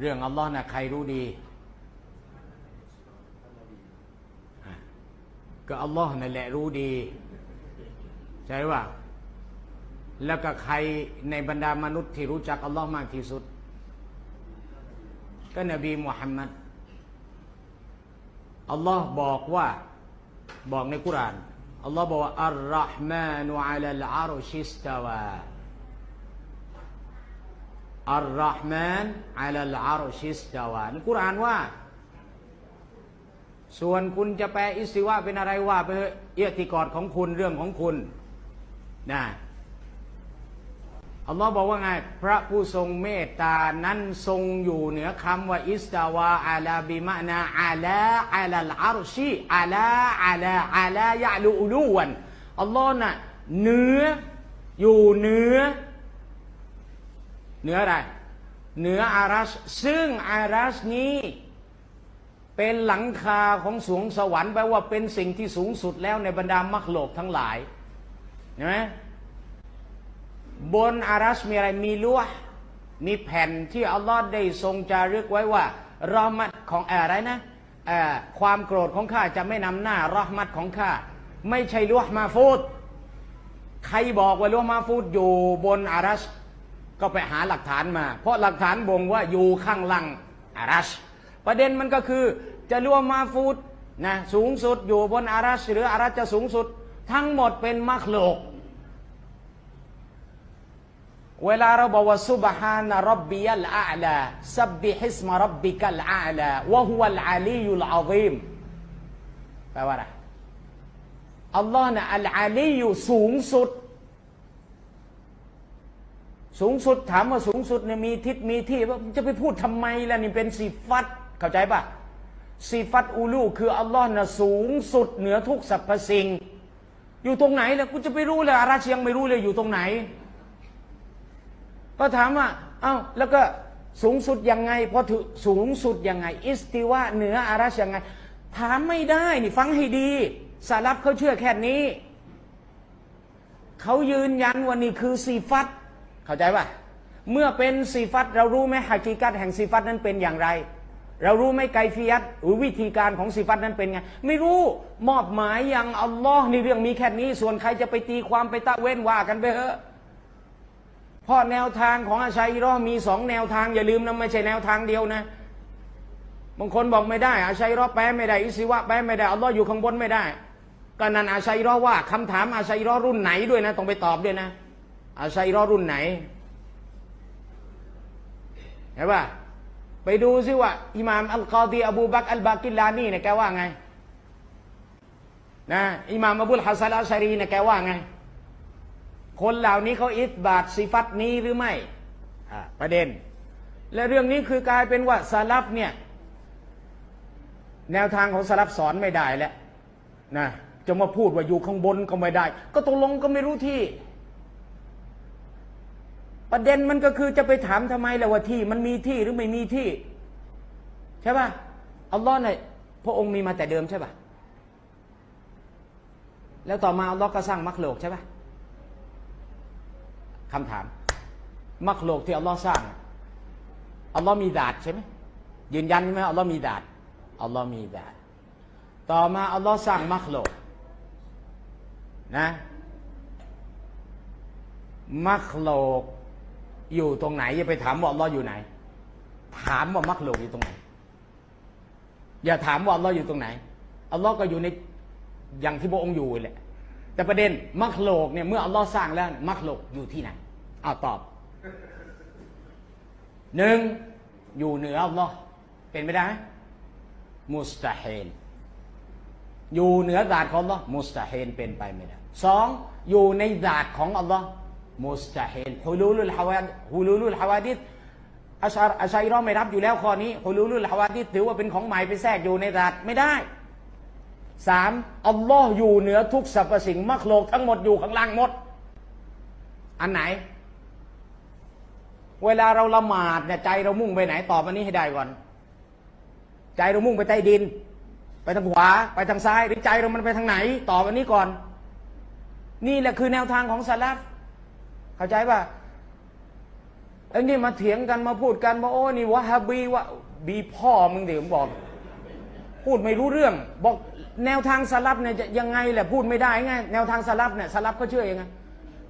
เรื่องอัลลอฮ์นะใครรู้ดี ก็อัลลอฮ์นั่นแหละรู้ดี ใช่ว่าแล้วก็ใครในบรรดามนุษย์ที่รู้จักอัลลอฮ์มากที่สุด ก็นบีมุฮัมมัดอัลลอฮ์บอกว่าบอกในกุรานอัลลอฮ์บอกว่าอัลรห์มานุอัลลอารุชิสตาวา อัลรห์มานอัลลอารุชิสตาวาในกุรานว่า ส่วนคุณจะแปลอิสติวาเป็นอะไรว่าไปเอะเอียติกอดของคุณเรื่องของคุณนะอัลลอฮ์บอกว่าไง พระผู้ทรงเมตตานั้นทรงอยู่เหนือคำว่าอิสตาวาอาลาบิมะนาอาลาอาลาลอารุชีอาลาอาลาอาลายะลูอูลูวันอัลลอฮ์น่ะเหนืออยู่เหนือ เหนืออะไรเหนืออารัชซึ่งอารัชนี้เป็นหลังคาของสวงสวรรค์แปลว่าเป็นสิ่งที่สูงสุดแล้วในบรรดามักโลกทั้งหลายเห็นไหมบนอารัชมีอะไรมีลวดมีแผ่นที่อัลลอฮ์ได้ทรงจารึกไว้ว่ารอมัดของเอ่ออะไรนะเอ่อความโกรธของข้าจะไม่นำหน้ารอมัดของข้าไม่ใช่ลวดมาฟูดใครบอกว่าลวดมาฟูดอยู่บนอารัช ก็ไปหาหลักฐานมา เพราะหลักฐานบ่งว่าอยู่ข้างล่างอารัช ประเด็นมันก็คือจะรวมมาฟูดนะสูงสุดอยู่บนอารัชหรืออารัชจะสูงสุด ทั้งหมดเป็นมักโลก เวลาเราบอกว่าซุบฮานะรับบิยัลอาลาซับบิฮิสมารับบิกัลอาลาวะฮุวัลอาลียุลอาซีมแปลว่าอะไรอัลลอฮ์นะอัลอาลียุสูงสุด สูงสุดถามว่าสูงสุดเนี่ยมีทิศมีที่ว่าจะไปพูดทำไมล่ะนี่เป็นสีฟัดเข้าใจปะสีฟัดอูลูคืออัลลอฮ์นะสูงสุดเหนือทุกสรรพสิ่ง อยู่ตรงไหนล่ะกูจะไปรู้เลยอาราชยังไม่รู้เลยอยู่ตรงไหน ก็ถามว่าเอ้าแล้วก็สูงสุดยังไงพอถือสูงสุดยังไง อิสติวะเหนืออารัชยังไง ถามไม่ได้นี่ฟังให้ดี สารับเขาเชื่อแค่นี้เขายืนยันว่านี่คือสีฟัด เข้าใจป่ะเมื่อเป็นสีฟัดเรารู้ไหมฮากิกัตแห่งสีฟัดนั้นเป็นอย่างไร เรารู้ไหมไกฟิยัตหรือวิธีการของสีฟัดนั้นเป็นไง ไม่รู้มอบหมายอย่างอัลลอฮ์ในเรื่องมีแค่นี้ ส่วนใครจะไปตีความไปตะเว้นว่ากันไปเถอะเพราะแนวทางของอาชัยรอมีสองแนวทางอย่าลืมนะไม่ใช่แนวทางเดียวนะบางคนบอกไม่ได้ อาชัยรอแปลไม่ได้อิสิวะแปลไม่ได้อัลลอฮ์อยู่ข้างบนไม่ได้ก็นันอาชัยรอว่าคำถามอาชัยรอรุ่นไหนด้วยนะต้องไปตอบด้วยนะ อาชัยรอรุ่นไหนเห็นป่ะไปดูซิว่าอิหม่ามอัลกอดีอบูบักอัลบากิลลานีเนี่ยแกว่าไงนะอิหม่ามอบุลฮัสซันอัลชารีเนี่ยแกว่าไง คนเหล่านี้เขาอิสบาตสิฟัตนี้หรือไม่ประเด็น และเรื่องนี้คือกลายเป็นว่าสลับเนี่ยแนวทางของสลับสอนไม่ได้แล้วนะจะมาพูดว่าอยู่ข้างบนก็ไม่ได้ ก็ตกลงก็ไม่รู้ที่ ประเด็นมันก็คือจะไปถามทำไมล่ะว่าที่ มันมีที่หรือไม่มีที่ ใช่ป่ะอัลลอฮ์เนี่ยพระองค์มีมาแต่เดิมใช่ป่ะแล้วต่อมาอัลลอฮ์ก็สร้างมักโลกใช่ป่ะคำถามมักโลกที่อัลลอฮ์สร้างอัลลอฮ์มีดาดใช่ไหมยืนยันใช่ไหมอัลลอฮ์มีดาดอัลลอฮ์มีดาดต่อมาอัลลอฮ์สร้างมักโลกนะมักโลก อยู่ตรงไหน อย่าไปถามว่าอัลออยู่ไหน ถามว่ามักโลกอยู่ตรงไหน อย่าถามว่าอัลออยู่ตรงไหนอัลลอฮ์ก็อยู่ในอย่างที่พระองค์อยู่แหละ แต่ประเด็นมักโลกเนี่ยเมื่ออัลลอฮ์สร้างแล้วมักโลกอยู่ที่ไหนเอาตอบหนึ่งอยู่เหนืออัลลอฮ์เป็นไม่ได้ไหมมุสตาเฮิลอยู่เหนือดาดของอัลลอฮ์มุสตาเฮิลเป็นไปไม่ได้สองอยู่ในดาดของอัลลอฮ์ มุสตาฮิลฮุลูลุลฮาวาดฮุลูลุลฮาวาดิษอัชอาชัยรอไม่รับอยู่แล้วข้อนี้ฮุลูลุลฮาวาดิถือว่าเป็นของใหม่ไปแทรกอยู่ในดาดไม่ได้สามอัลลอฮ์อยู่เหนือทุกสรรพสิ่งมักโลกทั้งหมดอยู่ข้างล่างหมด อันไหน เวลาเราละหมาดเนี่ยใจเรามุ่งไปไหนตอบอันนี้ให้ได้ก่อน ใจเรามุ่งไปใต้ดิน ไปทางขวา ไปทางซ้ายหรือใจเรามันไปทางไหน ตอบอันนี้ก่อน นี่แหละคือแนวทางของสลับ เข้าใจป่ะไอ้นี่มาเถียงกันมาพูดกันว่าโอ้นี่วะฮาบีวะบีพ่อมึงเดี๋ยวผมบอก พูดไม่รู้เรื่อง บอกแนวทางสลับเนี่ยจะยังไงแหละพูดไม่ได้ไงแนวทางสลับเนี่ยสลับก็เชื่อยังไง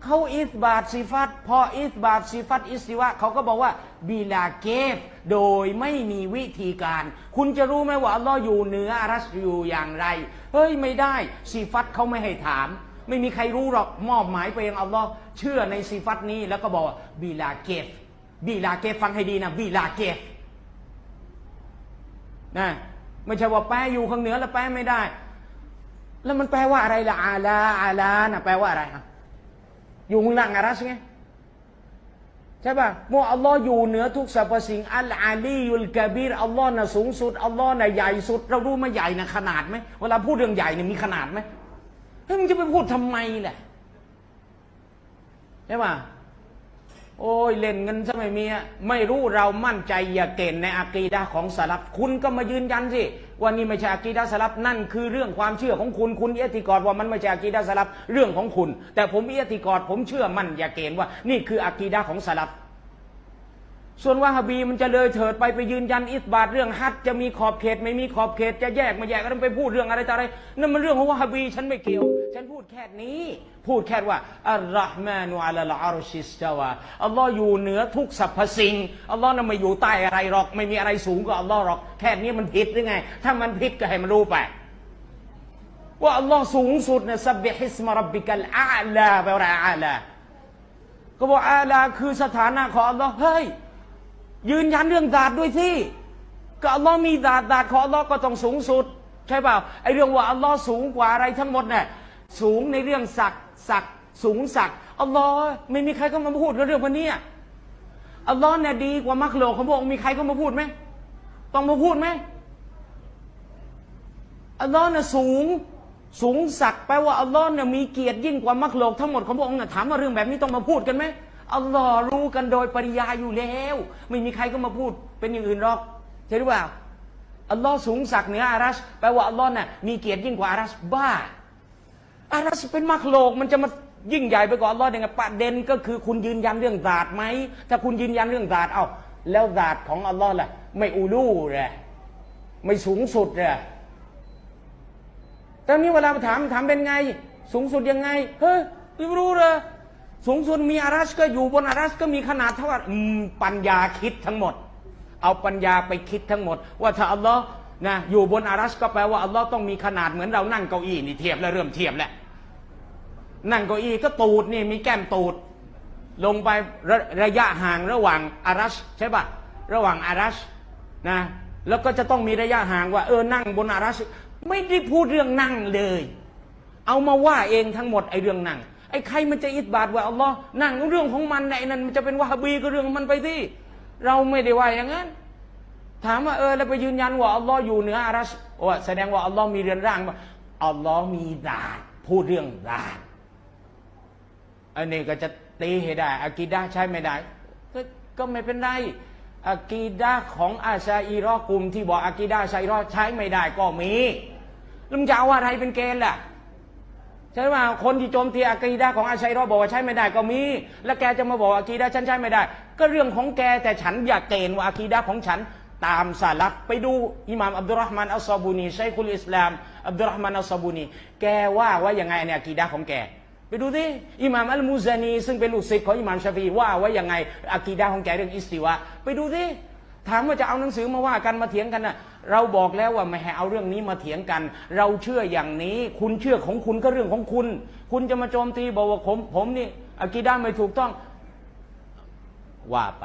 เขาอิสบาตซิฟัตพออิสบาตซิฟัตอิสติวะเขาก็บอกว่าบีลาเกฟ โดยไม่มีวิธีการ คุณจะรู้ไหมว่าอัลลอฮ์อยู่เหนืออารัชอยู่อย่างไร เฮ้ยไม่ได้ซิฟัตเขาไม่ให้ถาม ไม่มีใครรู้หรอกมอบหมายไปยังอัลลอฮ์เชื่อในซิฟัตนี้ แล้วก็บอกว่าบีลาเกฟบีลาเกฟฟังให้ดีนะบีลาเกฟนะไม่ใช่ว่าแปลอยู่ข้างเหนือแล้วแปลไม่ได้ แล้วมันแปลว่าอะไรละอาลาอาลานะแปลว่าอะไรอะอยู่ข้างล่างอารัชไงใช่ป่ะเมื่ออัลลอฮ์อยู่เหนือทุกสรรพสิ่งอัลอาลียุลกะบีรอัลลอฮ์น่ะสูงสุดอัลลอฮ์น่ะใหญ่สุด เรารู้ไหมใหญ่น่ะขนาดไหมเวลาพูดเรื่องใหญ่เนี่ยมีขนาดไหม ฮ้ยมึงจะไปพูดทำไมล่ะใช่ป่ะโอ้ยเล่นเงินซะไม่มีไม่รู้เรามั่นใจอย่าเก่งในอากีดะห์ของสลับคุณก็มายืนยันสิว่านี่ไม่ใช่อากีดะห์สลับนั่นคือเรื่องความเชื่อของคุณคุณเอติกอดว่ามันไม่ใช่อากีดะห์สลับเรื่องของคุณ แต่ผมเอติกอดผมเชื่อมั่นอย่าเก่งว่า นี่คืออากีดะห์ของสลับส่วนวาฮาบีมันจะเลยเถิดไปไปยืนยันอิสบาตเรื่องฮัจญ์จะมีขอบเขต ไม่มีขอบเขตจะแยกไม่แยกก็ต้องไปพูดเรื่องอะไรต่ออะไรนั่นมันเรื่องของวาฮาบีฉันไม่เกี่ยว ฉันพูดแค่นี้ พูดแค่ว่าอัลลอฮ์มานุอัลลอฮ์อารุชิสตาวาอัลลอฮ์อยู่เหนือทุกสรรพสิ่งอัลลอฮ์นั้นไม่อยู่ใต้อะไรหรอก ไม่มีอะไรสูงกว่าอัลลอฮ์หรอก แค่นี้มันผิดหรือไง ถ้ามันผิดก็ให้มันรู้ไป ว่าอัลลอฮ์สูงสุดนี่ยสับบิฮิสมารับบิกัลอาลาแปลว่าอาลาก็บอกอาลาคือสถานะของอัลลอฮ์เฮ้ยยืนยันเรื่องดาดด้วยสิก็อัลลอฮ์มีดาดดาดของอัลลอฮ์ก็ต้องสูงสุด ใช่เปล่าไอเรื่องว่าอัลลอฮ์สูงกว่าอะไรทั้งหมดเนี่ย สูงในเรื่องศักดิ์ศักดิ์สูงศักดิ์อัลลอฮ์ไม่มีใครก็มาพูดเรื่องพันนี้อัลลอฮ์เนี่ยดีกว่ามักโลกของพระองค์มีใครก็มาพูดไหมต้องมาพูดไหมอัลลอฮ์เนี่ยสูงสูงศักดิ์แปลว่าอัลลอฮ์เนี่ยมีเกียรติยิ่งกว่ามักโลกทั้งหมดของพระองค์เนี่ยถามว่าเรื่องแบบนี้ต้องมาพูดกันไหมอัลลอฮ์รู้กันโดยปริยาอยู่แล้ว ไม่มีใครก็มาพูดเป็นอย่างอื่นหรอกใช่หรือเปล่าอัลลอฮ์สูงศักดิ์เหนืออารัชแปลว่าอัลลอฮ์เนี่ยมีเกียรติยิ่งกว่าอารัชบ้า อารัชเป็นมักโลกมันจะมายิ่งใหญ่ไปกว่าอัลลอฮ์ได้ไงประเด็นก็คือคุณยืนยันเรื่องดาดไหมถ้าคุณยืนยันเรื่องดาดเอ้าแล้วดาดของอัลลอฮ์ล่ะ ไม่อูลูเลยไม่สูงสุดเลยตอนนี้เวลาถามถามเป็นไง สูงสุดยังไงเฮ้ยไม่รู้เลยสูงสุดมีอารัชก็อยู่บนอารัชก็มีขนาดเท่ากับอืมปัญญาคิดทั้งหมด เอาปัญญาไปคิดทั้งหมด ว่าถ้าอัลลอฮ์นะอยู่บนอารัชก็แปลว่าอัลลอฮ์ต้องมีขนาดเหมือนเรานั่งเก้าอี้นี่เทียบแล้วเริ่มเทียบแล้ว นั่งเก้าอี้ก็ตูดนี่มีแก้มตูด ลงไประระยะห่างระหว่างอารัชใช่ปะระหว่างอารัชนะแล้วก็จะต้องมีระยะห่างว่า เออนั่งบนอารัชไม่ได้พูดเรื่องนั่งเลย เอามาว่าเองทั้งหมดไอ้เรื่องนั่งไอ้ใครมันจะอิดบาดว่าอัลลอฮ์นั่งเรื่องของมันไอ้นั่นมันจะเป็นวะฮาบีก็เรื่องของมันไปที่เราไม่ได้ว่าอย่างนั้น ถามว่าเออแล้วไปยืนยันว่าอัลลอฮ์อยู่เหนืออารัชว่าแสดงว่าอัลลอฮ์มีเรือนร่างว่าอัลลอฮ์มีดาดพูดเรื่องดาด อันนี้ก็จะตีให้ได้อากีดะห์ใช้ไม่ได้ก็ก็ไม่เป็นไรอากีดะห์ของอาชาอีรอกลุ่มที่บอกอากีดาชาอีรอใช้ไม่ได้ก็มีแล้วมึงจะเอาอะไรเป็นเกณฑ์ล่ะใช่ไหมคนที่โจมตีอากีดะห์ของอาชัยรอบอกว่าใช้ไม่ได้ก็มี แล้วแกจะมาบอกอากีดะห์ฉันใช้ไม่ได้ ก็เรื่องของแกแต่ฉันอยากเกณฑ์ว่าอากีดะห์ของฉันตามสาลักไปดูอิหม่ามอับดุลรอฮ์มานอัลซอบูนีชัยคุลอิสลามอับดุลรอฮ์มานอัลซอบูนีแกว่าว่ายังไงเนี่ยอากีดะห์ของแก ไปดูที่อิหม่ามอัลมูซานี ซึ่งเป็นลูกศิษย์ของอิหม่ามชาฟีว่าไว้ยังไงอากีดาของแกเรื่องอิสติวะไปดูที่ถามว่าจะเอาหนังสือมาว่ากันมาเถียงกันนะเราบอกแล้วว่าไม่ให้เอาเรื่องนี้มาเถียงกัน เราเชื่ออย่างนี้ คุณเชื่อของคุณก็เรื่องของคุณ คุณจะมาโจมตีบอกว่าผมผมนี่อากีดาไม่ถูกต้องว่าไป